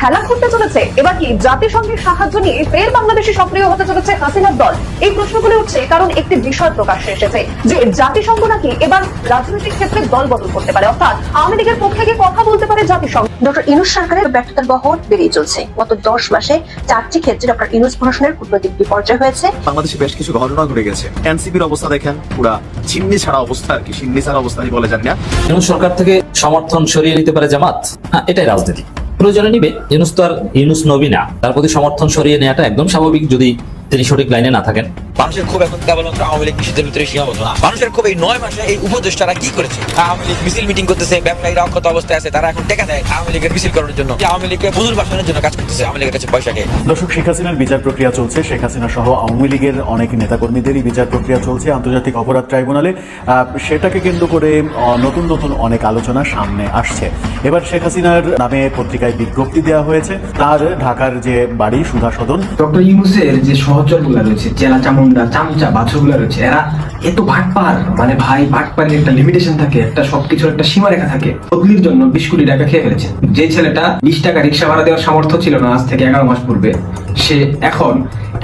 খেলা করতে চলেছে। এবার কি জাতিসংঘের সাহায্য নিয়ে ফের বাংলাদেশে সক্রিয় হতে চলেছে হাসিনার দল? এই প্রশ্নগুলো উঠছে কারণ একটি বিষয় প্রকাশ্যে এসেছে যে জাতিসংঘ নাকি এবার রাজনৈতিক ক্ষেত্রে দল বদল করতে পারে। অর্থাৎ আওয়ামী লীগের পক্ষে গিয়ে কথা বলতে পারে জাতিসংঘ। ডক্টর ইনুস সরকারের ব্যর্থতার বহর বেড়েই চলছে। গত দশ মাসে চারটি ক্ষেত্রে ডক্টর ইনুস প্রশাসনের কূটনৈতিক বিপর্যয় হয়েছে। বাংলাদেশে বেশ কিছু ঘটনা ঘটে গেছে। এনসিপির অবস্থা দেখেন পুরা চিমনি ছাড়া অবস্থা আর কি চিমনি ছাড়া অবস্থা বলে যান না। ইউনুস সরকার থেকে সমর্থন সরিয়ে নিতে পারে জামাত? হ্যাঁ এটাই রাজনীতি। প্রয়োজনে নিবে, ইউনুস তো আর ইউনুস নবী না। তার প্রতি সমর্থন সরিয়ে নেওয়াটা একদম স্বাভাবিক যদি তিনি সঠিক লাইনে না থাকেন। মানুষের ক্ষোভ এখন কেবলমাত্র আওয়ামী লীগ নিষিদ্ধের ভিতরে সীমাবদ্ধ না। মানুষের ক্ষোভ এই নয় মাসে এই উপদেষ্টারা কি করেছে? আওয়ামী লীগ মিছিল মিটিং করতেছে ব্যবসায়ীরা অক্ষত অবস্থায় আছে তারা এখন টেকা দেয় আওয়ামী লীগের মিছিল করার জন্য। আওয়ামী লীগকে বুজুর বাসনের জন্য কাজ করতেছে? আওয়ামী লীগের কাছে পয়সা খেয়ে দর্শক শেখ হাসিনার বিচার প্রক্রিয়া চলছে শেখ হাসিনা সহ আওয়ামী লীগের অনেক নেতাকর্মীদেরই বিচার প্রক্রিয়া চলছে আন্তর্জাতিক অপরাধ ট্রাইব্যুনালে। সেটাকে কেন্দ্র করে নতুন নতুন অনেক আলোচনা সামনে আসছে। এবার শেখ হাসিনার নামে পত্রিকায় বিজ্ঞপ্তি দেওয়া হয়েছে তার ঢাকার যে বাড়ি সুধা সদন ডক্টর ইউনুসের যে সহচরগুলো রয়েছে চেলা চামুন্ডা চামচা, বাছুরগুলো রয়েছে। এরা এত ভাটপার মানে ভাই ভাটপারের একটা লিমিটেশন থাকে, একটা সবকিছুর একটা সীমারেখা থাকে। বদলির জন্য বিশ কোটি টাকা খেয়ে ফেলেছে। যে ছেলেটা বিশ টাকা রিক্সা ভাড়া দেওয়ার সামর্থ্য ছিল না আজ থেকে এগারো মাস পূর্বে, সে এখন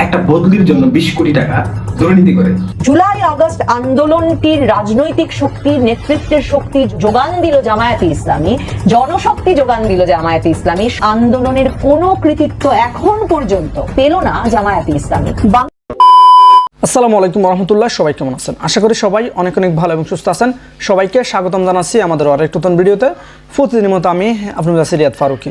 একটা বদলির জন্য বিশ কোটি টাকা দুর্নীতি করে। জুলাই আগস্ট আন্দোলনটির রাজনৈতিক শক্তির নেতৃত্বের শক্তি যোগান দিল জামায়াতে ইসলামী জনশক্তি যোগান দিল জামায়াতে ইসলামী। আন্দোলনের কোনো কৃতিত্ব এখন পর্যন্ত পেল না জামায়াতে ইসলামী। আসসালামু আলাইকুম রহমতুল্লাহ সবাই কেমন আছেন? আশা করি সবাই অনেক অনেক ভালো এবং সুস্থ আছেন। সবাইকে স্বাগতম জানাচ্ছি আমাদের আরেক নতুন ভিডিওতে। প্রতিদিনের মতো আমি আপনার কাছে রিয়াদ ফারুকি।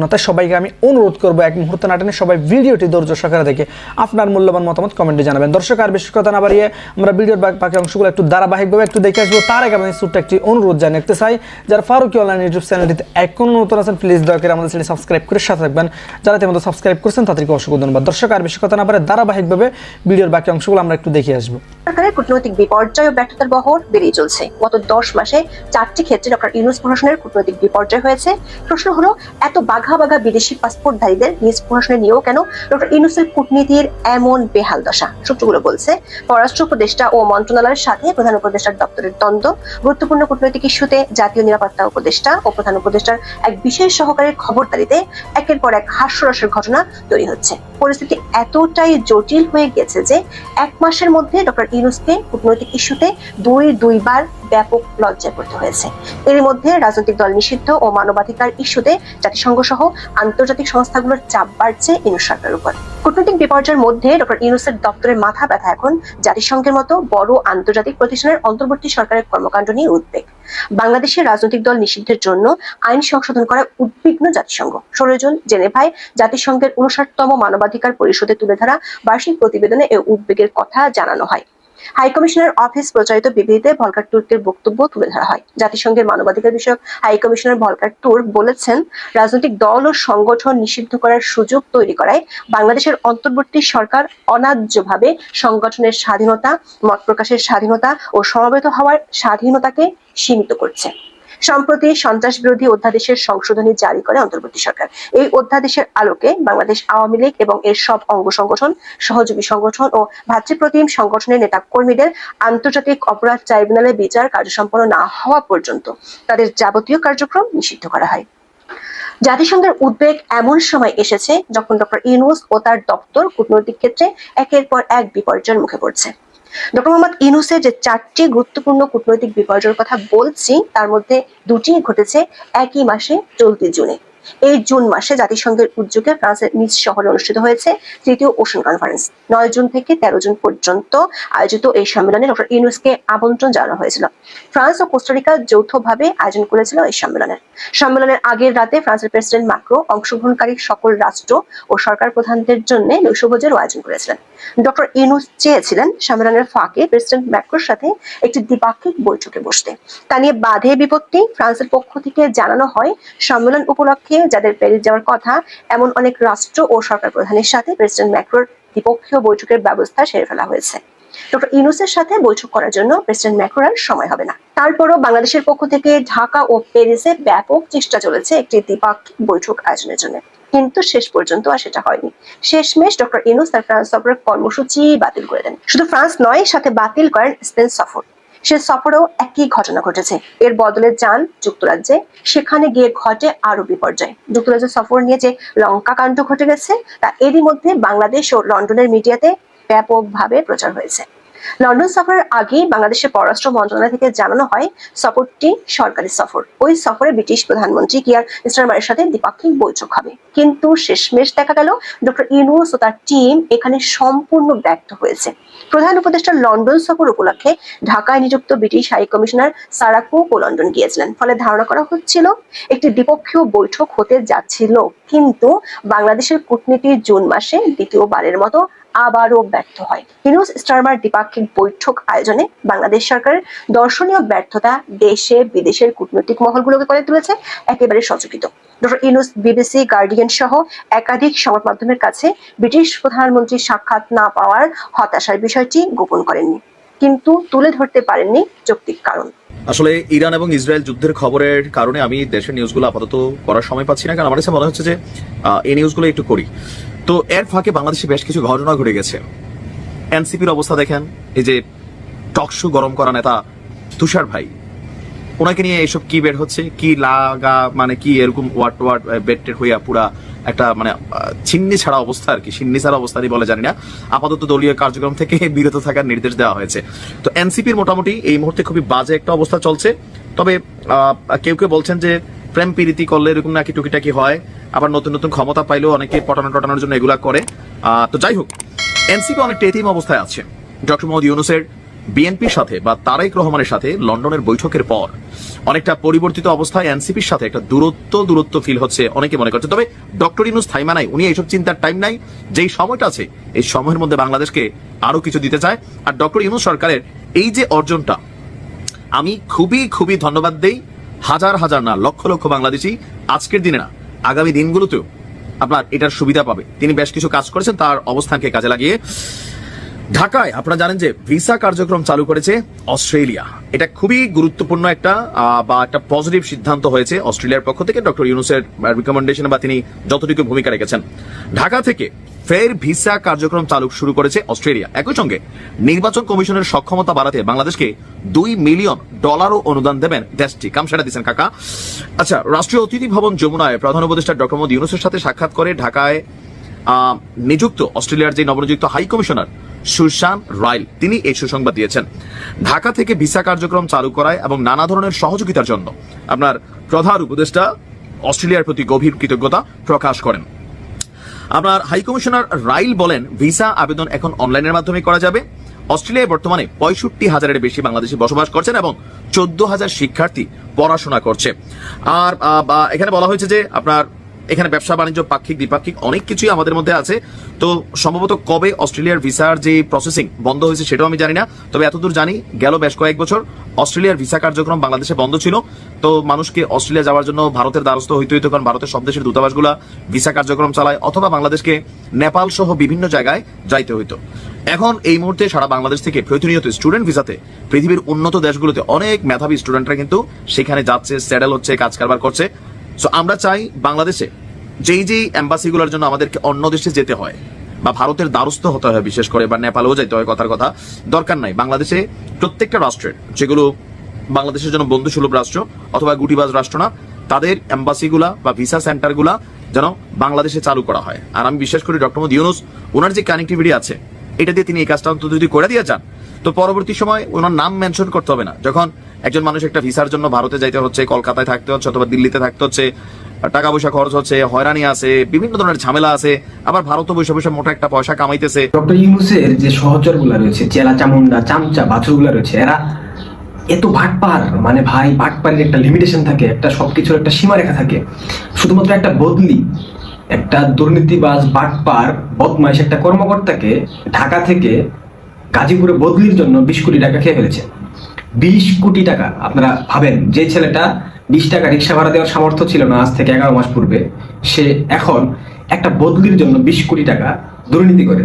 তাই সবাইকে আমি অনুরোধ করব এক মুহূর্তে না টেনে সবাই ভিডিওটি ধৈর্য সহকারে দেখে আপনার মূল্যবান মতামত কমেন্টে জানাবেন। দর্শক, আর বেশি কথা না বাড়িয়ে আমরা ভিডিওর বাকি- অংশগুলো একটু ধারাবাহিকভাবে একটু দেখে আসব। তার আগে আমি ছোট্ট একটি অনুরোধ জানিয়ে রাখতে চাই, যারা ফারুকি অনলাইন ইউটিউব চ্যানেলটিতে এখনও নতুন আছেন প্লিজ দয়া করে আমাদের চ্যানেল সাবস্ক্রাইব করে সাথে থাকবেন। যারা ইতিমধ্যে সাবস্ক্রাইব করছেন, তাদেরকে অসংখ্য ধন্যবাদ। দর্শক, আর বেশি কথা না পারে ধারাবাহিকভাবে ভিডিওর বাকি অংশগুলো আমরা একটু দেখে আসব। সরকারের কূটনৈতিক বিপর্যয় ও ব্যর্থতার বহর বেড়েই চলছে। গত দশ মাসে চারটি ক্ষেত্রে ডক্টর ইউনুস প্রশাসনের কূটনৈতিক বিপর্যয় হয়েছে। প্রশ্ন হলো, এত বাঘা বাঘা বিদেশি পাসপোর্টধারীদের নিজ প্রশাসনে নিয়েও কেন ডক্টর ইউনুসের কূটনীতির এমন বেহাল দশা? সূত্রগুলো বলছে, পররাষ্ট্র উপদেষ্টা ও মন্ত্রণালয়ের সাথে প্রধান উপদেষ্টার দপ্তরের দ্বন্দ্ব, গুরুত্বপূর্ণ কূটনৈতিক ইস্যুতে জাতীয় নিরাপত্তা উপদেষ্টা ও প্রধান উপদেষ্টার এক বিশেষ সহকারীর খবরদারিতে একের পর এক হাস্যরসের ঘটনা তৈরি হচ্ছে। পরিস্থিতি এতটাই জটিল হয়ে গেছে যে এক মাসের মধ্যে ডক্টর ইউনুসকে কূটনৈতিক ইস্যুতে দুই, দুইবার ব্যাপক লজ্জায় পড়তে হয়েছে। এর মধ্যে রাজনৈতিক দল নিষিদ্ধ ও মানবাধিকার ইস্যুতে জাতিসংঘ সহ আন্তর্জাতিক সংস্থাগুলোর চাপ বাড়ছে ইউনুস সরকারের উপর। কূটনৈতিক বিপর্যয়ের মধ্যে ডক্টর ইউনুসের দপ্তরের মাথা ব্যথা এখন জাতিসংঘের মতো বড় আন্তর্জাতিক প্রতিষ্ঠানের অন্তর্বর্তী সরকারের কর্মকাণ্ড নিয়ে উদ্বেগ। বাংলাদেশের রাজনৈতিক দল নিষিদ্ধের জন্য আইন সংশোধন করা উদ্বিগ্ন জাতিসংঘ। ষোলো জন জেনেভায় জাতিসংঘের উনষাটতম মানবাধিকার পরিষদে তুলে ধরা বার্ষিক প্রতিবেদনে এই উদ্বেগের কথা জানানো হয়। হাই কমিশনার অফিস প্রচারিত বিবৃতিতে ভলকার তুর্কের বক্তব্য তুলে ধরা হয়। জাতিসংঘের মানবাধিকার বিষয়ক হাই কমিশনার ভলকার তুর্ক বলেছেন, রাজনৈতিক দল ও সংগঠন নিষিদ্ধ করার সুযোগ তৈরি করায় বাংলাদেশের অন্তর্বর্তী সরকার অন্যায্যভাবে সংগঠনের স্বাধীনতা, মত প্রকাশের স্বাধীনতা ও সমবেত হওয়ার স্বাধীনতাকে সীমিত করছে। সম্প্রতি সন্ত্রাস বিরোধী অধ্যাদেশের সংশোধনী জারি করে অন্তর্বর্তী সরকার। এই অধ্যাদেশের আলোকে বাংলাদেশ আওয়ামী লীগ এবং এর সব অঙ্গ সংগঠন, সহযোগী সংগঠন ও ভাতৃপ্রতিম সংগঠনের নেতা কর্মীদের আন্তর্জাতিক অপরাধ ট্রাইব্যুনালে বিচার কার্য সম্পন্ন না হওয়া পর্যন্ত তাদের যাবতীয় কার্যক্রম নিষিদ্ধ করা হয়। জাতিসংঘের উদ্বেগ এমন সময় এসেছে যখন ডক্টর ইউনুস ও তার দপ্তর কূটনৈতিক ক্ষেত্রে একের পর এক বিপর্যয়ের মুখে পড়ছে। ডক্টর মোহাম্মদ ইনুসের যে চারটি গুরুত্বপূর্ণ কূটনৈতিক বিপর্যয়ের কথা বলছি, তার মধ্যে দুটি ঘটেছে একই মাসে চলতি জুনে। এই জুন মাসে জাতিসংঘের উদ্যোগে ফ্রান্সের নিজ শহরে অনুষ্ঠিত হয়েছে তৃতীয় ওশান কনফারেন্স নয় জুন থেকে তেরো জুন পর্যন্ত আয়োজিত এই সম্মেলনে ডক্টর ইউনুসকে আমন্ত্রণ জানানো হয়েছিল। ফ্রান্স ও কোস্টারিকা যৌথভাবে আয়োজন করেছিল এই সম্মেলনের সম্মেলনের আগের রাতে ফ্রান্সের প্রেসিডেন্ট মাক্রো অংশগ্রহণকারী সকল রাষ্ট্র ও সরকার প্রধানদের জন্য নৈশভোজেরও আয়োজন করেছিলেন। ডক্টর ইউনুস চেয়েছিলেন সম্মেলনের ফাঁকে প্রেসিডেন্ট ম্যাক্রোর সাথে একটি দ্বিপাক্ষিক বৈঠকে বসতে। তা নিয়ে বাধে বিপত্তি ফ্রান্সের পক্ষ থেকে জানানো হয়। সম্মেলন উপলক্ষে যাদের প্যারিস যাওয়ার কথা, এমন অনেক রাষ্ট্র ও সরকার প্রধানের সাথে প্রেসিডেন্ট ম্যাক্রোর দ্বিপক্ষীয় বৈঠকের ব্যবস্থা সেরে ফেলা হয়েছে। ডক্টর ইউনুসের সাথে বৈঠক করার জন্য প্রেসিডেন্ট ম্যাক্রোর সময় হবে না। তারপরও বাংলাদেশের পক্ষ থেকে ঢাকা ও প্যারিসে ব্যাপক চেষ্টা চলেছে একটি দ্বিপাক্ষিক বৈঠক আয়োজনের জন্য। কিন্তু শেষ পর্যন্ত আর সেটা হয়নি। শেষমেশ ডক্টর ইনুস তার ফ্রান্স সফরের কর্মসূচি বাতিল করে দেন। শুধু ফ্রান্স নয়, সাথে বাতিল করেন স্পেন সফর। সে সফরেও একই ঘটনা ঘটেছে। এর বদলে যান যুক্তরাজ্যে। সেখানে গিয়ে ঘটে আরও বিপর্যয়। যুক্তরাজ্যের সফর নিয়ে যে লঙ্কা কাণ্ড ঘটে গেছে, তা এরই মধ্যে বাংলাদেশ ও লন্ডনের মিডিয়াতে ব্যাপকভাবে প্রচার হয়েছে। লন্ডন সফরের আগেই বাংলাদেশের পররাষ্ট্র মন্ত্রণালয় থেকে জানানো হয়, সফরটি সরকারি সফর। ওই সফরে ব্রিটিশ প্রধানমন্ত্রী কিয়ার স্টারমারের সাথে দ্বিপাক্ষিক বৈঠক হবে। কিন্তু শেষমেশ দেখা গেল, ডক্টর ইউনুস ও তার টিম এখানে সম্পূর্ণ ব্যর্থ হয়েছে। প্রধান উপদেষ্টা লন্ডন সফর উপলক্ষে ঢাকায় নিযুক্ত British high commissioner Sarah Cooke ও লন্ডন গিয়েছিলেন। ফলে ধারণা করা হচ্ছিল, একটি দ্বিপক্ষীয় বৈঠক হতে যাচ্ছিল। কিন্তু বাংলাদেশের কূটনীতি জুন মাসে দ্বিতীয়বারের মতো আবারও ব্যর্থ হয়। ইউনুস স্টারমার দ্বিপাক্ষিক বৈঠক আয়োজনে বাংলাদেশ সরকারের দর্শনীয় ব্যর্থতা দেশে বিদেশের কূটনৈতিক মহলগুলোকে করে তুলেছে, একেবারে সচকিত। ডক্টর বিবিসি, গার্ডিয়ান সহ একাধিক সংবাদ মাধ্যমের কাছে ব্রিটিশ প্রধানমন্ত্রীর সাক্ষাৎ না পাওয়ার হতাশার বিষয়টি গোপন করেননি। কিন্তু তুলে ধরতে পারেননি যৌক্তিক কারণ। আসলে ইরান এবং ইসরায়েল যুদ্ধের খবরের কারণে আমি দেশের নিউজগুলো আপাতত করার সময় পাচ্ছি না, কারণ আমার কাছে মনে হচ্ছে যে এই নিউজগুলো একটু করি। তো এর ফাঁকে বাংলাদেশে বেশ কিছু ঘটনা ঘটে গেছে। এনসিপির অবস্থা দেখেন, এই যে টকশু গরম করা নেতা তুষার ভাই, ওনাকে নিয়ে এসব কি বের হচ্ছে? কি লাগা মানে কি এরকম ওয়ার্ড ওয়ার্ড বেটের হইয়া পুরা একটা মানে ছিন্নি ছাড়া অবস্থা আর কি। সিন্নি ছাড়া অবস্থারই বলে জানি না। আপাতত দলীয় কার্যক্রম থেকে বিরত থাকার নির্দেশ দেওয়া হয়েছে। তো এনসিপির মোটামুটি এই মুহূর্তে খুবই বাজে একটা অবস্থা চলছে। তবে কেউ কেউ বলছেন যে, প্রেম প্রীতি করলে এরকম নাকি টুকিটাকি হয়। আবার নতুন নতুন ক্ষমতা পাইলেও অনেকে পটানো টটানোর জন্য এগুলা করে। তো যাই হোক, এনসিপি অনেকটা এতিম অবস্থায় আছে। ডক্টর মোহাম্মদ ইউনুসের বিএনপির সাথে বা তারেক রহমানের সাথে লন্ডনের বৈঠকের পর অনেকটা পরিবর্তিত অবস্থায় এনসিপির সাথে একটা দূরত্ব দূরত্ব ফিল হচ্ছে, অনেকে মনে করছে। তবে ডক্টর ইনুস থাইমা নাই, উনি এইসব চিন্তার টাইম নাই। যেই সময়টা আছে, এই সময়ের মধ্যে বাংলাদেশকে আরও কিছু দিতে চায়। আর ডক্টর ইনুস সরকারের এই যে অর্জনটা, আমি খুবই খুবই ধন্যবাদ দেই। হাজার হাজার না, লক্ষ লক্ষ বাংলাদেশি আজকের দিনে না, আগামী দিনগুলোতেও আপনার এটার সুবিধা পাবে। তিনি বেশ কিছু কাজ করেছেন, তার অবস্থানকে কাজে লাগিয়ে। ঢাকায় আপনারা জানেন যে ভিসা কার্যক্রম চালু করেছে অস্ট্রেলিয়া। এটা খুবই গুরুত্বপূর্ণ একটা বা একটা পজিটিভ সিদ্ধান্ত হয়েছে অস্ট্রেলিয়ার পক্ষ থেকে ডক্টর ইউনুসের রিকমেন্ডেশন বা তিনি যতটুকু ভূমিকা রেখেছেন। ঢাকা থেকে ফের ভিসা কার্যক্রম চালু শুরু করেছে অস্ট্রেলিয়া। একই সঙ্গে নির্বাচন কমিশনের সক্ষমতা বাড়াতে বাংলাদেশকে দুই মিলিয়ন ডলারও অনুদান দেবেন দেশটি। কাম সেটা দিচ্ছেন কাকা। আচ্ছা রাষ্ট্রীয় অতিথি ভবন যমুনায় প্রধান উপদেষ্টা ডক্টর মোহাম্মদ ইউনুসের সাথে সাক্ষাৎ করে ঢাকায় নিযুক্ত অস্ট্রেলিয়ার যে নবনিযুক্ত হাই কমিশনার সুশান রাইল। তিনি এই সুসংবাদ দিয়েছেন। ঢাকা থেকে ভিসা কার্যক্রম চালু করায় এবং নানা ধরনের সহযোগিতার জন্য আপনার প্রধান উপদেষ্টা অস্ট্রেলিয়ার প্রতি গভীর কৃতজ্ঞতা প্রকাশ করেন। আপনার হাই কমিশনার রাইল বলেন, ভিসা আবেদন এখন অনলাইনের মাধ্যমে করা যাবে। অস্ট্রেলিয়ায় বর্তমানে পঁয়ষট্টি হাজারের বেশি বাংলাদেশি বসবাস করছেন এবং চোদ্দ হাজার শিক্ষার্থী পড়াশোনা করছে। আর এখানে বলা হয়েছে যে আপনার এখানে ব্যবসা, বাণিজ্য, পাক্ষিক, দ্বিপাক্ষিক অনেক কিছুই আমাদের মধ্যে আছে। তো সম্ভবত কবে অস্ট্রেলিয়ার ভিসার যে প্রসেসিং বন্ধ হয়েছে সেটাও আমি জানি না। তবে এতদূর জানি গেল বেশ কয়েক বছর অস্ট্রেলিয়ার ভিসা কার্যক্রম বাংলাদেশে বন্ধ ছিল। তো মানুষকে অস্ট্রেলিয়া যাওয়ার জন্য ভারতের দ্বারস্থ হইতে হইতো কারণ ভারতের সব দেশের দূতাবাসগুলা ভিসা কার্যক্রম চালায় অথবা বাংলাদেশকে নেপাল সহ বিভিন্ন জায়গায় যাইতে হইতো। এখন এই মুহূর্তে সারা বাংলাদেশ থেকে প্রতিনিয়ত স্টুডেন্ট ভিসাতে পৃথিবীর উন্নত দেশগুলোতে অনেক মেধাবী স্টুডেন্টরা কিন্তু সেখানে যাচ্ছে স্যাডেল হচ্ছে, কাজ কারবার করছে। সো আমরা চাই বাংলাদেশে যেই যেই এম্বাসিগুলোর জন্য আমাদেরকে অন্য দেশে যেতে হয় বা ভারতের দ্বারস্থ হতে হয় বিশেষ করে বা নেপালেও যেতে হয় কথার কথা, দরকার নাই। বাংলাদেশে প্রত্যেকটা রাষ্ট্রের, যেগুলো বাংলাদেশের জন্য বন্ধু সুলভ রাষ্ট্র অথবা গুটিবাজ রাষ্ট্র না, তাদের এম্বাসিগুলা বা ভিসা সেন্টারগুলা যেন বাংলাদেশে চালু করা হয়। আর আমি বিশ্বাস করি ডক্টর মোহাম্মদ ইউনুস, ওনার যে কানেক্টিভিটি আছে, এটা দিয়ে তিনি এই কাজটা অন্তত যদি করে দিয়ে যান তো পরবর্তী সময় ওনার নাম মেনশন করতে হবে না। যখন একজন মানুষ একটা ভিসার জন্য ভারতে যাইতে হচ্ছে, কলকাতায় থাকতে হচ্ছে অথবা দিল্লিতে থাকতে হচ্ছে, টাকা পয়সা খরচ হচ্ছে, হয়রানি আছে, বিভিন্ন ধরনের ঝামেলা আছে, আবার ভারতে বসে বসে মোটা একটা পয়সা কামাইতেছে। ডক্টর ইউনুসের যে সহচরগুলা রয়েছে, চেলা চামুন্ডা, চামচা বাছুরগুলা রয়েছে, এরা এত ভাটপার মানে ভাই ভাটপারের একটা লিমিটেশন থাকে, একটা সবকিছুর একটা সীমারেখা থাকে। শুধুমাত্র একটা বদলি, একটা দুর্নীতিবাজ, বাটপার, বদমাইশ একটা কর্মকর্তাকে ঢাকা থেকে গাজীপুরে বদলির জন্য বিশ কোটি টাকা খেয়ে ফেলেছে। বিশ কোটি টাকা, আপনারা ভাবেন, যে ছেলেটা বিশ টাকা রিক্সা ভাড়া দেওয়ার সামর্থ্য ছিল না আজ থেকে এগারো মাস পূর্বে, সে এখন একটা বদলির জন্য বিশ কোটি টাকা দুর্নীতি করে,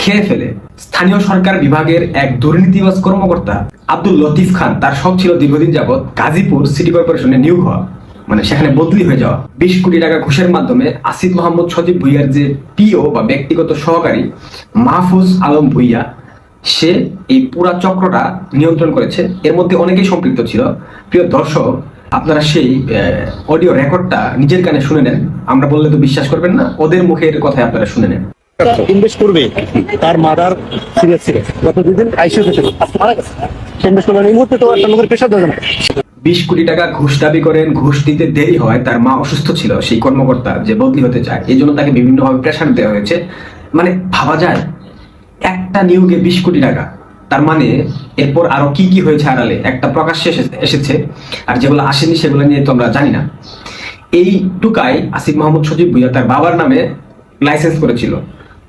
খেয়ে ফেলে। স্থানীয় সরকার বিভাগের এক দুর্নীতিবাজ কর্মকর্তা আব্দুল লতিফ খান, তার শখ ছিল দীর্ঘদিন যাবৎ গাজীপুর সিটি কর্পোরেশনে নিয়োগ হওয়া মানে সেখানে বদলি হয়ে যাওয়া। বিশ কোটি টাকা ঘুষের মাধ্যমে আসিফ মোহাম্মদ সজীব ভুইয়ার যে পিও বা ব্যক্তিগত সহকারী মাহফুজ আলম ভুইয়া সে এই পুরা চক্রটা নিয়ন্ত্রণ করেছে। এর মধ্যে অনেকেই সম্পৃক্ত ছিল। প্রিয় দর্শক আপনারা সেই অডিও রেকর্ডটা নিজের কানে শুনে নেন। আমরা বললে তো বিশ্বাস করবেন না ওদের মুখের কথায় আপনারা শুনে নেন। ইনভেস্ট করবে তার মাদার সিরিয়াস ছিল গত দুদিন আইসিইউতে ছিল মারা গেছে ইনভেস্ট করবে এই মুহূর্তে তো একটা লোকের দেওয়া না। বিশ কোটি টাকা ঘুষ দাবি করেন ঘুষ দিতে দেরি হয় তার মা অসুস্থ ছিল সেই কর্মকর্তা যে বদলি হতে চায় এই জন্য তাকে বিভিন্নভাবে প্রেশার দেওয়া হয়েছে। মানে ভাবা যায় একটা নিয়োগে বিশ কোটি টাকা। তার মানে এরপর আরও কি কি হয়েছে আড়ালে? একটা প্রকাশ্যে এসেছে আর যেগুলো আসেনি সেগুলো নিয়ে তো আমরা জানি না। এই টুকাই আসিফ মোহাম্মদ সজীব ভুইয়া তার বাবার নামে লাইসেন্স করেছিল।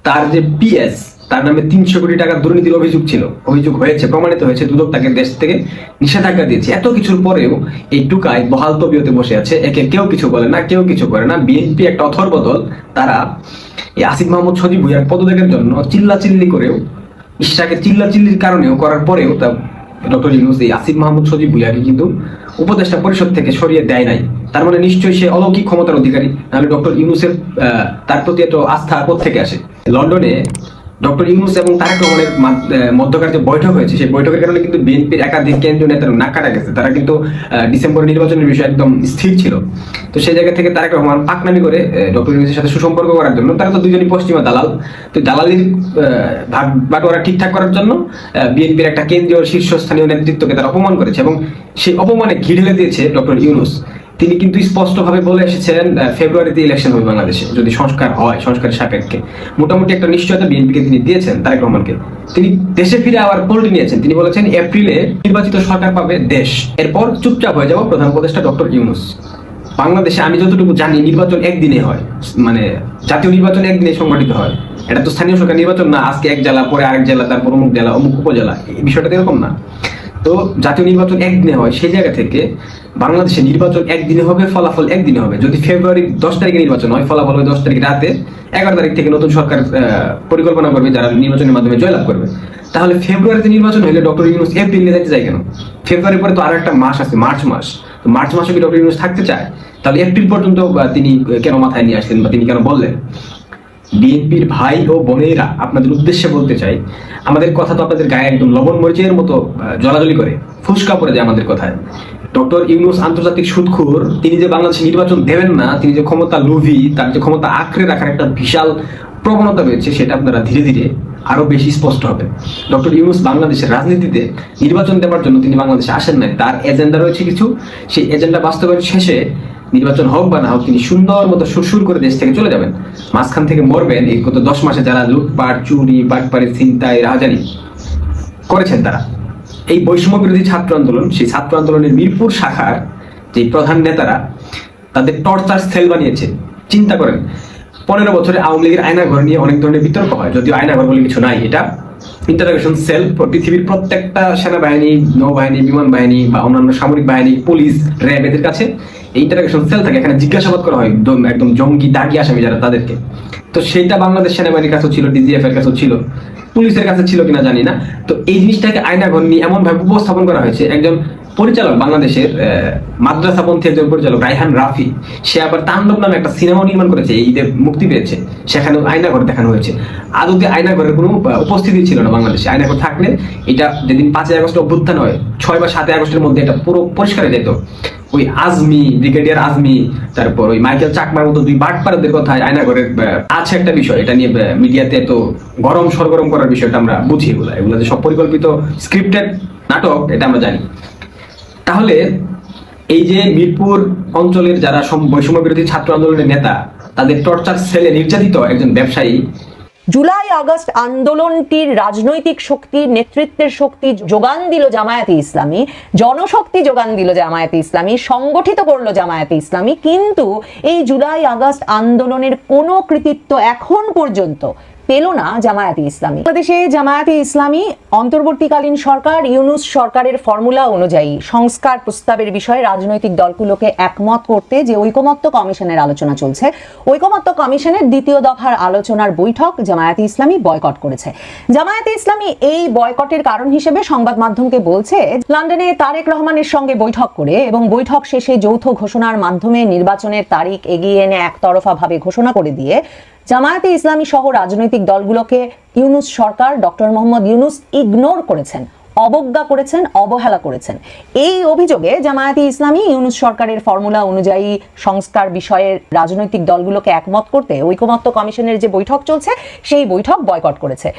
তার যে পিএস তার নামে তিনশো কোটি টাকা দুর্নীতির অভিযোগ ছিল। অভিযোগ হয়েছে, প্রমাণিত হয়েছে, দুদক তাকে দেশ থেকে নিষেধাজ্ঞা দিয়েছে। এত কিছুর পরেও এই টুকাই বহাল তবিয়তে বসে আছে। একে কেউ কিছু বলে না, কেউ কিছু করে না। বিএনপি একটা অথর্ব দল তারা এই আসিফ মাহমুদ সজীব ভুইয়ার পদত্যাগের জন্য চিল্লা চিল্লি করেও, ইশরাকে চিল্লা চিল্লির কারণেও করার পরেও তা ডক্টর ইউনুস এই আসিফ মাহমুদ সজীব ভুইয়াকে কিন্তু উপদেষ্টা পরিষদ থেকে সরিয়ে দেয় নাই। তার মানে নিশ্চয়ই সে অলৌকিক ক্ষমতার অধিকারী, নাহলে ডক্টর ইউনুসের তার প্রতি এত আস্থা থেকে আসে? লন্ডনে ডক্টর ইউনুস এবং রহমানের মা- আহ, মধ্যকার যে বৈঠক হয়েছে সেই বৈঠকের কারণে কিন্তু বিএনপির একাধিক কেন্দ্রীয় নেতার নাক কাটা গেছে। তারা কিন্তু ডিসেম্বর নির্বাচনের বিষয়ে একদম স্থির ছিল। তো সেই জায়গা থেকে তারেক রহমান পাকনামি করে ডক্টর ইউনুসের সাথে সুসম্পর্ক করার জন্য তারা তো দুজনই পশ্চিমা দালাল। তো দালালির ভাগ বাটোয়ারা ঠিকঠাক করার জন্য বিএনপির একটা কেন্দ্রীয় শীর্ষস্থানীয় নেতৃত্বকে তারা অপমান করেছে এবং সেই অপমানে ঘি ঢেলে দিয়েছে ডক্টর ইউনুস। তিনি কিন্তু স্পষ্টভাবে বলে এসেছেন ফেব্রুয়ারিতে ইলেকশন হবে বাংলাদেশে, যদি সংস্কার হয় সংস্কারের সাপেক্ষে। মোটামুটি একটা নিশ্চয়তা বিএনপিকে তিনি দিয়েছেন, তারেক রহমানকে। তিনি দেশে ফিরে আবার পোল্টি নিয়েছেন। তিনি বলেছেন, এপ্রিলে নির্বাচিত সরকার পাবে দেশ। এরপর চুপচাপ হয়ে যাব প্রধান উপদেষ্টা ডক্টর ইউনুস। বাংলাদেশে আমি যতটুকু জানি, নির্বাচন একদিনে হয়। মানে জাতীয় নির্বাচন একদিনে সংগঠিত হয়। এটা তো স্থানীয় সরকার নির্বাচন না, আজকে এক জেলা, পরে আরেক জেলা, তারপর অমুক জেলা, অমুক উপজেলা। এই বিষয়টা এরকম না। তো জাতীয় নির্বাচন একদিনে হয়, সেই জায়গা থেকে বাংলাদেশে নির্বাচন একদিনে হবে, ফলাফল একদিনে হবে। যদি ফেব্রুয়ারি দশ তারিখে নির্বাচন হয়, ফলাফল হবে দশ তারিখ রাতে। এগারো তারিখ থেকে নতুন সরকার পরিকল্পনা করবে যারা নির্বাচনের মাধ্যমে জয়লাভ করবে। তাহলে ফেব্রুয়ারিতে নির্বাচন হলে ডক্টর ইউনুস এপ্রিলে যেতে চাই কেন? ফেব্রুয়ারি পরে তো আরও একটা মাস আছে মার্চ মাস। তো মার্চ মাসে কি ডক্টর ইউনুস থাকতে চায়? তাহলে এপ্রিল পর্যন্ত তিনি কেন মাথায় নিয়ে আসলেন বা তিনি কেন বললেন? বিএনপির ভাই ও বোনেরা আপনাদের উদ্দেশ্যে বলতে চাই, আমাদের কথা তো আপনাদের গায়ে একদম লবণ মরিচের মতো জলাজলি করে, ফুসকা পড়ে যায় আমাদের কথায়। ডক্টর ইউনুস আন্তর্জাতিক সুদখোর, তিনি যে বাংলাদেশে নির্বাচন দেবেন না, তিনি যে ক্ষমতা লোভী, তার যে ক্ষমতা আঁকড়ে রাখার একটা বিশাল প্রবণতা রয়েছে, সেটা আপনারা ধীরে ধীরে আরও বেশি স্পষ্ট হবে। ডক্টর ইউনুস বাংলাদেশের রাজনীতিতে নির্বাচন দেওয়ার জন্য তিনি বাংলাদেশে আসেন নাই, তার এজেন্ডা রয়েছে কিছু। সেই এজেন্ডা বাস্তবায়ন শেষে নির্বাচন হোক বা না হোক, তিনি সুন্দর মতো সুরসুর করে দেশ থেকে চলে যাবেন। মাঝখান থেকে মরবেন এই গত দশ মাসে যারা লুটপাট, চুরি বাটপাড়ি ছিনতাই রাজানি করেছেন তারা। এই বৈষম্য বিরোধী ছাত্র আন্দোলন, সেই ছাত্র আন্দোলনের মিরপুর শাখার যে প্রধান নেতারা, তাদের টর্চার সেল বানিয়েছে। চিন্তা করেন, পনেরো বছরে আওয়ামী লীগের আয়নাঘর নিয়ে অনেক ধরনের বিতর্ক হয়, যদিও আয়নাঘর বলে কিছু নাই এটা। ইন্টারোগেশন সেল পৃথিবীর প্রত্যেকটা সেনাবাহিনী, নৌবাহিনী বিমান বাহিনী বা অন্যান্য সামরিক বাহিনী, পুলিশ, র্যাব এদের কাছে। ইন্টারোগেশন সেল থাকে, এখানে জিজ্ঞাসাবাদ করা হয়, একদম একদম জঙ্গি, দাগি আসামি যারা তাদেরকে। তো সেটা বাংলাদেশ সেনাবাহিনীর কাছেও ছিল ডিজিএফ এর কাছেও ছিল, পুলিশের কাছে ছিল কিনা জানি না। তো এই জিনিসটাকে আয়নাঘর নিয়ে এমন ভাবে উপস্থাপন করা হয়েছে, একজন পরিচালক বাংলাদেশের মাদ্রাসাপন্থী একজন পরিচালক রাইহান রাফি, সে আবার তাণ্ডব নামে একটা সিনেমা নির্মাণ করেছে, এই মুক্তি পেয়েছে। সেখানে আয়নাঘর দেখানো হয়েছে। আদতে আয়নাঘরের কোনো উপস্থিতি ছিল না বাংলাদেশে। আয়নাঘর থাকলে এটা যেদিন পাঁচই আগস্ট অভ্যুত্থান হয়, ছয় বা সাতই আগস্টের মধ্যে এটা পুরো পরিষ্কার যেত। ওই আজমি, ব্রিগেডিয়ার আজমি, তারপর ওই মাইকেল চাকমার মতো দুই বাটপারদের কথা আয়নাঘরের আছে একটা বিষয়, এটা নিয়ে মিডিয়াতে এত গরম সরগরম করার বিষয়টা আমরা বুঝি এগুলা। এগুলো যে সব পরিকল্পিত স্ক্রিপ্টেড নাটক, এটা আমরা জানি। তাহলে এই যে মিরপুর অঞ্চলের যারা বৈষম্য বিরোধী ছাত্র আন্দোলনের নেতা, তাদের টর্চার সেলে নির্যাতিত একজন ব্যবসায়ী। জুলাই আগস্ট আন্দোলনটির রাজনৈতিক শক্তি, নেতৃত্বের শক্তি যোগান দিল জামায়াতে ইসলামী, জনশক্তি যোগান দিল জামায়াতে ইসলামী, সংগঠিত করল জামায়াতে ইসলামী। কিন্তু এই জুলাই আগস্ট আন্দোলনের কোনো কৃতিত্ব এখন পর্যন্ত পেল না জামায়াতে ইসলামী। বাংলাদেশে জামায়াতে ইসলামী অন্তর্বর্তীকালীন সরকার ইউনুস সরকারের ফর্মুলা অনুযায়ী সংস্কার প্রস্তাবের বিষয়ে রাজনৈতিক দলগুলোকে একমত করতে যে ঐকমত্য কমিশনের আলোচনা চলছে, ঐকমত্য কমিশনের দ্বিতীয় দফার আলোচনার বৈঠক জামায়াতে ইসলামী বয়কট করেছে। জামায়াতে ইসলামী এই বয়কটের কারণ হিসেবে সংবাদ মাধ্যমকে বলছে, লন্ডনে তারেক রহমানের সঙ্গে বৈঠক করে এবং বৈঠক শেষে যৌথ ঘোষণার মাধ্যমে নির্বাচনের তারিখ এগিয়ে এনে একতরফা ভাবে ঘোষণা করে দিয়ে জামায়াতে ইসলামী সহ রাজনৈতিক দলগুলোকে ইউনুস সরকার ডক্টর মোহাম্মদ ইউনুস ইগনোর করেছেন। অবজ্ঞা করেছেন, অবহেলা করেছেন। এই অভিযোগে জামায়াতি ইসলামী ইউনুস সরকারের ফর্মুলা অনুযায়ী সংস্কার বিষয়ের রাজনৈতিক দলগুলোকে একমত করতে ঐকমত্য কমিশনের যে বৈঠক চলছে, সেই বৈঠক বয়কট করেছে।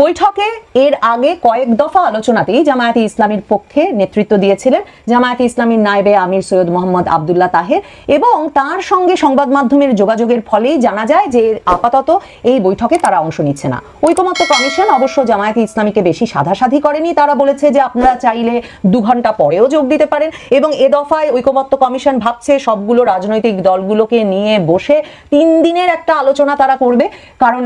বৈঠকে এর আগে কয়েক দফা আলোচনাতেই জামায়াতি ইসলামীর পক্ষে নেতৃত্ব দিয়েছিলেন জামায়াতি ইসলামীর নায়েবে আমির সৈয়দ মোহাম্মদ আবদুল্লাহ তাহের এবং তার সঙ্গে সংবাদ মাধ্যমের যোগাযোগের ফলেই জানা যায় যে আপাতত এই বৈঠকে তারা অংশ নিচ্ছে না। ঐকমত্য কমিশন অবশ্য জামায়াতি ইসলামীকে বেশি সাধাসাধি করেনি, তারা বলেছে যে আপনারা চাইলে দু ঘণ্টা পরেও যোগ দিতে পারেন এবং এ দফায় ঐকমত্য কমিশন ভাবছে সবগুলো রাজনৈতিক দলগুলোকে নিয়ে বসে তিন দিনের একটা আলোচনা তারা করবে। কারণ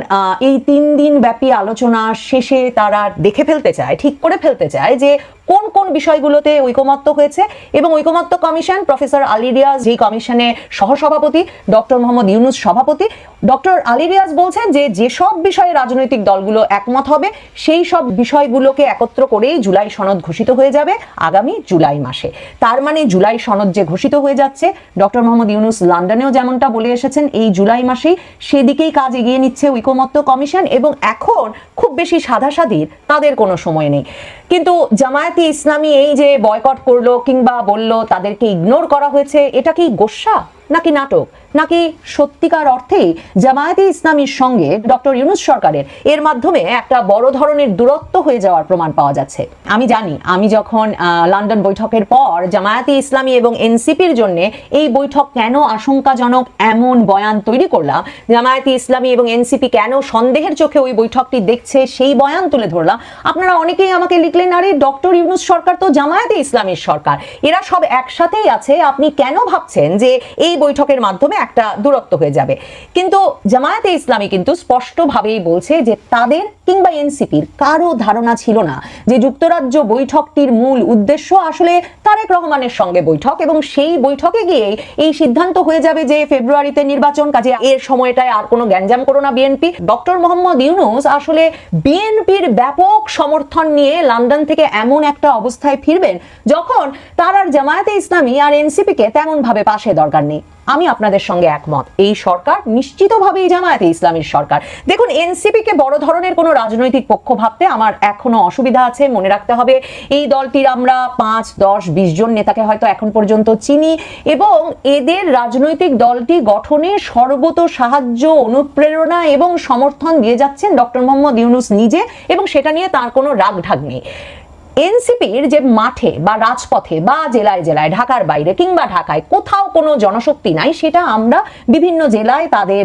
এই তিন দিন ব্যাপী আলোচনা শেষে তারা দেখে ফেলতে চায়, ঠিক করে ফেলতে চায় যে কোন কোন বিষয়গুলোতে ঐকমত্য হয়েছে এবং ঐকমত্য কমিশন প্রফেসর আলী রিয়াজ, যেই কমিশনের সহসভাপতি, ডক্টর মোহাম্মদ ইউনুস সভাপতি, ডক্টর আলী রিয়াজ বলছেন যে যেসব বিষয়ে রাজনৈতিক দলগুলো একমত হবে, সেই সব বিষয়গুলোকে একত্র করেই জুলাই সনদ ঘোষিত হয়ে যাবে আগামী জুলাই মাসে। তার মানে জুলাই সনদ যে ঘোষিত হয়ে যাচ্ছে, ডক্টর মোহাম্মদ ইউনুস লন্ডনেও যেমনটা বলে এসেছেন, এই জুলাই মাসেই সেদিকেই কাজ এগিয়ে নিচ্ছে ঐকমত্য কমিশন এবং এখন খুব বেশি সাধাসাধির তাদের কোনো সময় নেই। কিন্তু জামায়াতি ইসলামী এই যে বয়কট করল কিংবা বলল তাদেরকে ইগনোর করা হয়েছে এটা কি গোস্বা নাকি নাটক, নাকি সত্যিকার অর্থেই জামায়াতে ইসলামীর সঙ্গে ডক্টর ইউনুস সরকারের? এর মাধ্যমে একটা বড় ধরনের দূরত্ব হয়ে যাওয়ার প্রমাণ পাওয়া যাচ্ছে। আমি জানি, আমি যখন লন্ডন বৈঠকের পর জামায়াতে ইসলামী এবং এনসিপির জন্য এই বৈঠক কেন আশঙ্কাজনক এমন বয়ান তৈরি করলাম, জামায়াতে ইসলামী এবং এনসিপি কেন সন্দেহের চোখে ওই বৈঠকটি দেখছে সেই বয়ান তুলে ধরলাম। আপনারা অনেকেই আমাকে লিখলেন, আরে, ডক্টর ইউনুস সরকার তো জামায়াতে ইসলামীর সরকার। এরা সব একসাথেই আছে। আপনি কেন ভাবছেন যে এই বৈঠকের মাধ্যমে একটা দূরত্ব হয়ে যাবে। কিন্তু জামায়াতে ইসলামী কিন্তু স্পষ্টভাবেই বলছে যে তাদের কিংবা এনসিপির কারও ধারণা ছিল না যে যুক্তরাজ্য বৈঠকটির মূল উদ্দেশ্য আসলে তারেক রহমানের সঙ্গে বৈঠক এবং সেই বৈঠকে গিয়েই এই সিদ্ধান্ত হয়ে যাবে যে ফেব্রুয়ারিতে নির্বাচন, কাজে এর সময়টায় আর কোনো গ্যাঞ্জাম করো না বিএনপি। ডক্টর মোহাম্মদ ইউনুস আসলে বিএনপির ব্যাপক সমর্থন নিয়ে লন্ডন থেকে এমন একটা অবস্থায় ফিরবেন যখন তার আর জামায়াতে ইসলামী আর এনসিপিকে তেমন ভাবে পাশে দরকার নেই। আমি আপনাদের সঙ্গে একমত। এই সরকার নিশ্চিতভাবেই জামায়াতে ইসলামীর সরকার। দেখুন, এনসিপি কে বড় ধরনের কোনো রাজনৈতিক পক্ষ ভাবতে আমার এখনও অসুবিধা আছে, মনে রাখতে হবে। এই দলটির আমরা পাঁচ, দশ, বিশ জন নেতাকে হয়তো এখন পর্যন্ত চিনি এবং এদের রাজনৈতিক দলটি গঠনে সর্বত সাহায্য, অনুপ্রেরণা এবং সমর্থন দিয়ে যাচ্ছেন ডক্টর মোহাম্মদ ইউনুস নিজে এবং সেটা নিয়ে তার কোনো রাগ ঢাক নেই। এনসিপির যে মাঠে বা রাজপথে বা জেলায় জেলায়, ঢাকার বাইরে কিংবা ঢাকায় কোথাও কোনো জনশক্তি নাই, সেটা আমরা বিভিন্ন জেলায় তাদের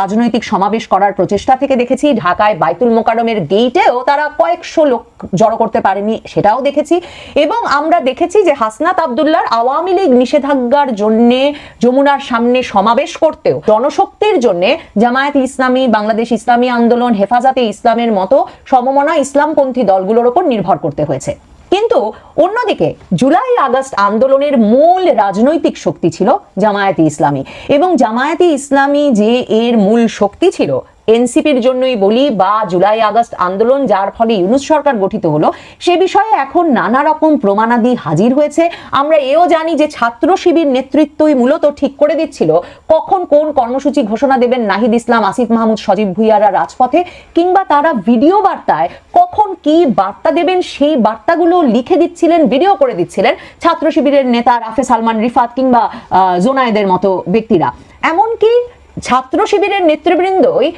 রাজনৈতিক সমাবেশ করার প্রচেষ্টা থেকে দেখেছি। ঢাকায় বাইতুল মোকারমের গেইটেও তারা কয়েকশো লোক জড়ো করতে পারেনি, সেটাও দেখেছি। এবং আমরা দেখেছি যে হাসনাত আবদুল্লার আওয়ামী লীগ নিষেধাজ্ঞার জন্যে যমুনার সামনে সমাবেশ করতেও, জনশক্তির জন্যে জামায়াত ইসলামী, বাংলাদেশ ইসলামী আন্দোলন, হেফাজতে ইসলামের মতো সমমনা ইসলামপন্থী দলগুলোর ওপর নির্ভর করতে হয়েছে। কিন্তু অন্যদিকে জুলাই আগস্ট আন্দোলনের মূল রাজনৈতিক শক্তি ছিল জামায়াতি ইসলামী। এবং জামায়াতি ইসলামী যে এর মূল শক্তি ছিল এনসিপির জন্যই বলি বা জুলাই আগস্ট আন্দোলন, যার ফলে ইউনুস সরকার গঠিত হলো, সে বিষয়ে এখন নানা রকম প্রমাণাদি হাজির হয়েছে। আমরা এও জানি যে ছাত্র শিবির নেতৃত্বই মূলত ঠিক করে দিচ্ছিল কখন কোন কর্মসূচি ঘোষণা দেবেন নাহিদ ইসলাম, আসিফ মাহমুদ, সজীব ভুইয়ারা রাজপথে, কিংবা তারা ভিডিও বার্তায় কখন কি বার্তা দেবেন, সেই বার্তাগুলো লিখে দিচ্ছিলেন, ভিডিও করে দিচ্ছিলেন ছাত্র শিবিরের নেতা রাফে সালমান রিফাত কিংবা জোনায়েদের মতো ব্যক্তিরা। এমনকি ছাত্র শিবিরের নেতৃবৃন্দই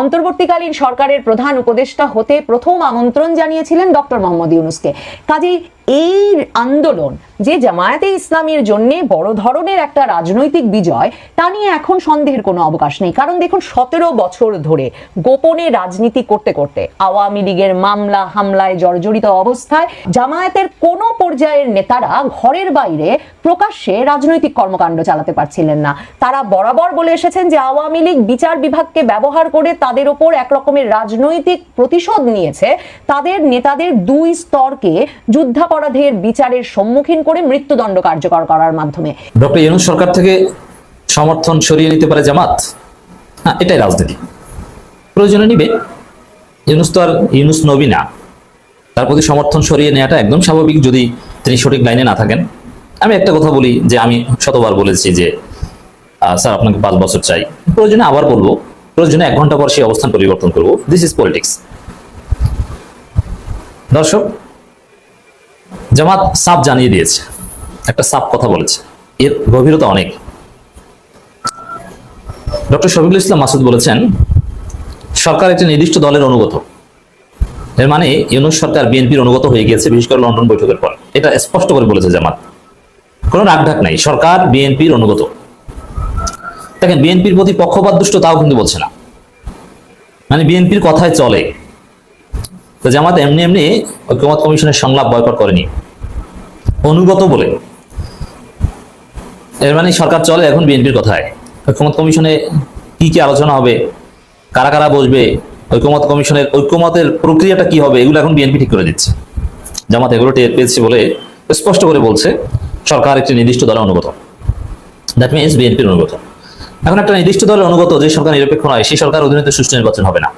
অন্তর্বর্তীকালীন সরকারের প্রধান উপদেষ্টা হতে প্রথম আমন্ত্রণ জানিয়েছিলেন ডক্টর মোহাম্মদ ইউনুসকে। কাজেই এই আন্দোলন যে জামায়াতে ইসলামের জন্য বড় ধরনের একটা রাজনৈতিক বিজয়, তা নিয়ে এখন সন্দেহের কোনো অবকাশ নেই। কারণ দেখুন, সতেরো বছর ধরে গোপনে রাজনীতি করতে করতে, আওয়ামী লীগের মামলা, হামলায় জর্জরিত অবস্থায় জামায়াতের কোনো পর্যায়ের নেতারা ঘরের বাইরে প্রকাশ্যে রাজনৈতিক কর্মকাণ্ড চালাতে পারছিলেন না। তারা বরাবর বলে এসেছেন যে আওয়ামী লীগ বিচার বিভাগকে ব্যবহার করে তাদের ওপর এক রকমের রাজনৈতিক প্রতিশোধ নিয়েছে। তাদের নেতাদের দুই স্তরকে যুদ্ধাপরাধের বিচারের সম্মুখীন করে মৃত্যুদণ্ড কার্যকর করার মাধ্যমে। ডক্টর ইউনুস সরকার থেকে সমর্থন সরিয়ে নিতে পারে জামাত? হ্যাঁ এটাই রাজনীতি। প্রয়োজনে নিবে। ইউনুস তো আর ইউনুস নবী না। তার প্রতি সমর্থন সরিয়ে নেওয়াটা একদম স্বাভাবিক যদি তিনি সঠিক লাইনে না থাকেন। আমি একটা কথা বলি যে আমি শতবার বলেছি যে স্যার, আপনাকে পাঁচ বছর চাই। প্রয়োজনে আবার বলব, প্রয়োজনে এক ঘণ্টা পর সেই অবস্থান পরিবর্তন করব। দিস ইজ পলিটিক্স দর্শক জামাত সাপ জানিয়ে দিয়েছে, একটা সাপ কথা বলেছে। এর গভীরতা অনেক। ডক্টর শফিকুল ইসলাম মাসুদ বলেছেন, সরকার একটি নির্দিষ্ট দলের অনুগত। এর মানে ইউনুস সরকার বিএনপির অনুগত হয়ে গিয়েছে, বিশেষ করে লন্ডন বৈঠকের পর। এটা স্পষ্ট করে বলেছে জামাত। কোনো রাগঢাক নাই, সরকার বিএনপির অনুগত। দেখেন, বিএনপির প্রতি পক্ষপাত দুষ্ট তাও কিন্তু বলছে না। মানে বিএনপির কথায় চলে। তো জামাত এমনি এমনি ঐক্যমত কমিশনের সংলাপ বয়কট করেনি। অনুগত বলে। এর মানে সরকার চলে এখন বিএনপির কথায়। ঐক্যমত কমিশনে কি কি আলোচনা হবে, কারা কারা বসবে, ঐক্যমত কমিশনের ঐক্যমতের প্রক্রিয়াটা কি হবে, এগুলো এখন বিএনপি ঠিক করে দিচ্ছে। জামাত এগুলো টের পেয়েছে বলে স্পষ্ট করে বলছে সরকার একটি নির্দিষ্ট দলের অনুগত। দ্যাট মিনস বিএনপির অনুগত। এখন একটা নির্দিষ্ট দলের অনুগত যে সরকার নিরপেক্ষ নয়, সেই সরকার অধীনে সুষ্ঠু নির্বাচন হবে না।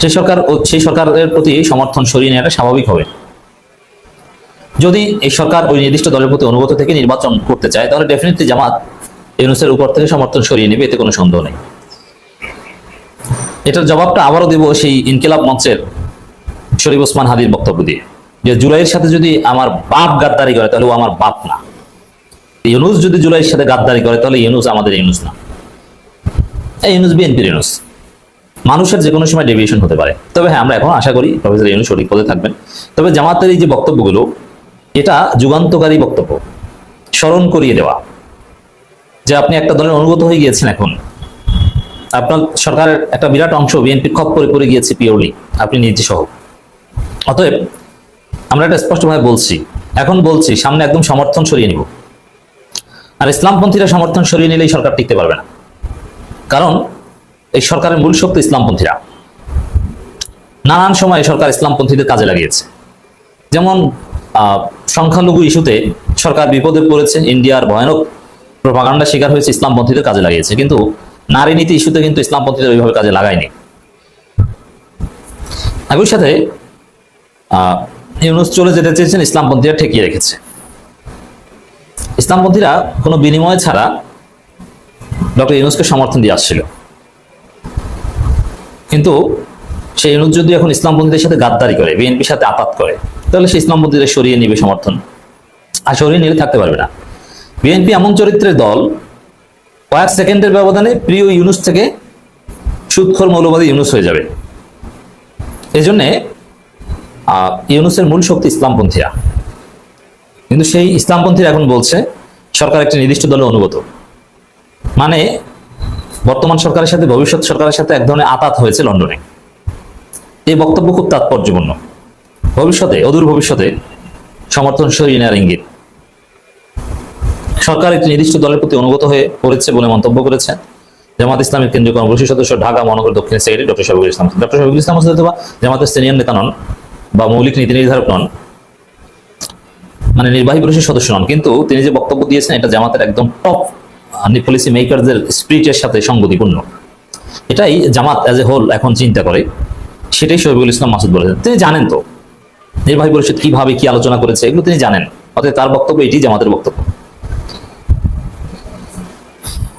সেই সরকার সেই সরকারের প্রতি সমর্থন সরিয়ে নেওয়াটা স্বাভাবিক হবে। যদি এই সরকার ওই নির্দিষ্ট দলের প্রতি অনুগত থেকে নির্বাচন করতে চায়, তাহলে ডেফিনেটলি জামাত ইউনুসের উপর থেকে সমর্থন সরিয়ে নেবে, এতে কোনো সন্দেহ নেই। এটার জবাবটা আবারও দেব সেই ইনকিলাব মঞ্চের শরীফ ওসমান হাদির বক্তব্য দিয়ে। যে জুলাইয়ের সাথে যদি আমার বাপ গাদ্দারি করে, তাহলে ও আমার বাপ না। ইউনুস যদি জুলাইয়ের সাথে গাদ্দারি করে, তাহলে ইউনুস আমাদের ইউনুস না। এই ইউনুস বিএনপির ইউনুস। মানুষের যে কোনো সময় ডেভিয়েশন হতে পারে। তবে হ্যাঁ আমরা এখন আশা করি প্রফেসর ইউনুস সঠিক পদে থাকবেন। তবে জামাতের এই যে বক্তব্যগুলো এটা যুগান্তকারী বক্তব্য। স্মরণ করিয়ে দেওয়া। যে আপনি একটা দলের অনুগত হয়ে গিয়েছেন এখন। আপনার সরকারের একটা বিরাট অংশ বিএনপির খপ্পরে পড়ে গিয়েছে পিওরলি, আপনি নিজে সহ অতএব, আমরা এটা স্পষ্টভাবে বলছি। এখন বলছি, সামনে একদম সমর্থন সরিয়ে নিব। আর ইসলামপন্থীরা সমর্থন সরিয়ে নিলেই সরকার টিকতে পারবে না। কারণ, এই সরকারের মূল শক্তি ইসলামপন্থীরা। নানান সময় সরকার ইসলামপন্থীদের কাজে লাগিয়েছে। যেমন সংখ্যালঘু ইস্যুতে সরকার বিপদে পড়েছে, ইন্ডিয়ার ভয়ানক প্রপাগান্ডা শিকার হয়েছে ইসলামপন্থীদের কাজে লাগিয়েছে। কিন্তু নারী নীতি ইস্যুতে কিন্তু ইসলামপন্থীদের ওইভাবে কাজে লাগায়নি। একই সাথে ইউনুস চলে যেতে চেয়েছেন ইসলামপন্থীরা ঠেকিয়ে রেখেছে। ইসলামপন্থীরা কোনো বিনিময় ছাড়া ডক্টর ইউনুসকে সমর্থন দিয়ে আসছিল। কিন্তু সেই ইউনুস যদি এখন ইসলামপন্থীদের সাথে গাদ্দারি করে, বিএনপির সাথে আপাত করে তাহলে সে ইসলামপন্থীদের সরিয়ে নিবে সমর্থন। আর সরিয়ে নিলে থাকতে পারবে না। বিএনপি এমন চরিত্রের দল, কয়েক সেকেন্ডের ব্যবধানে প্রিয় ইউনুস থেকে সুৎখর মৌলবাদী ইউনুস হয়ে যাবে। এই জন্যে ইউনুসের মূল শক্তি ইসলামপন্থীরা। কিন্তু সেই ইসলামপন্থীরা এখন বলছে, সরকার একটি নির্দিষ্ট দলের অনুগত। মানে বর্তমান সরকারের সাথে, ভবিষ্যৎ সরকারের সাথে এক ধরনের আতাত হয়েছে লন্ডনে। এই বক্তব্য খুব তাৎপর্যপূর্ণ। ভবিষ্যতে, অদূর ভবিষ্যতে সমর্থন সরিয়ে ইঙ্গিত। সরকার একটি নির্দিষ্ট দলের প্রতি অনুগত হয়ে পড়েছে বলে মন্তব্য করেছেন জামাত ইসলামের কেন্দ্রীয় কর্মসূচি সদস্য ঢাকা মহানগর দক্ষিণ secretary doctor Shafiqul Islam. Doctor Shafiqul Islam Hossain অথবা জামাতের সিনিয়র নেতা নন বা মৌলিক নীতি নির্ধারক নন মানে নির্বাহী পরিষদের সদস্য নন। কিন্তু তিনি যে বক্তব্য দিয়েছেন, এটা জামাতের একদম টপ পলিসি মেকারদের স্পিরিটের সাথে সঙ্গতিপূর্ণ। এটাই জামাত অ্যাজ এ হোল এখন চিন্তা করে। সেটাই শহীদুল ইসলাম মাসুদ বলেছেন। তিনি জানেন তো নির্বাহী পরিষদ কীভাবে কি আলোচনা করেছে, এগুলো তিনি জানেন। অতএব তার বক্তব্য এটি জামাতের বক্তব্য।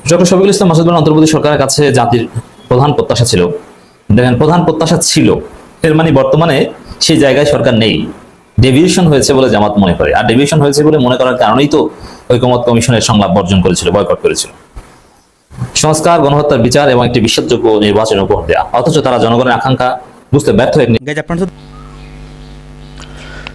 ডক্টর শফিকুল ইসলাম মাসুদ অন্তর্বর্তী সরকারের কাছে জাতির প্রধান প্রত্যাশা ছিল। দেখেন, প্রধান প্রত্যাশা ছিল। এর মানে বর্তমানে সেই জায়গায় সরকার নেই। ডেভিয়েশন হয়েছে বলে জামাত মনে করে। আর ডেভিয়েশন হয়েছে বলে মনে করার কারণেই তো ঐকমত কমিশনের সংলাপ বর্জন করেছিল, বয়কট করেছিল। সংস্কার, গণহত্যার বিচার এবং একটি বিশ্বাসযোগ্য নির্বাচন উপহার দেয়া। অথচ তারা জনগণের আকাঙ্ক্ষা বুঝতে ব্যর্থ হয়ে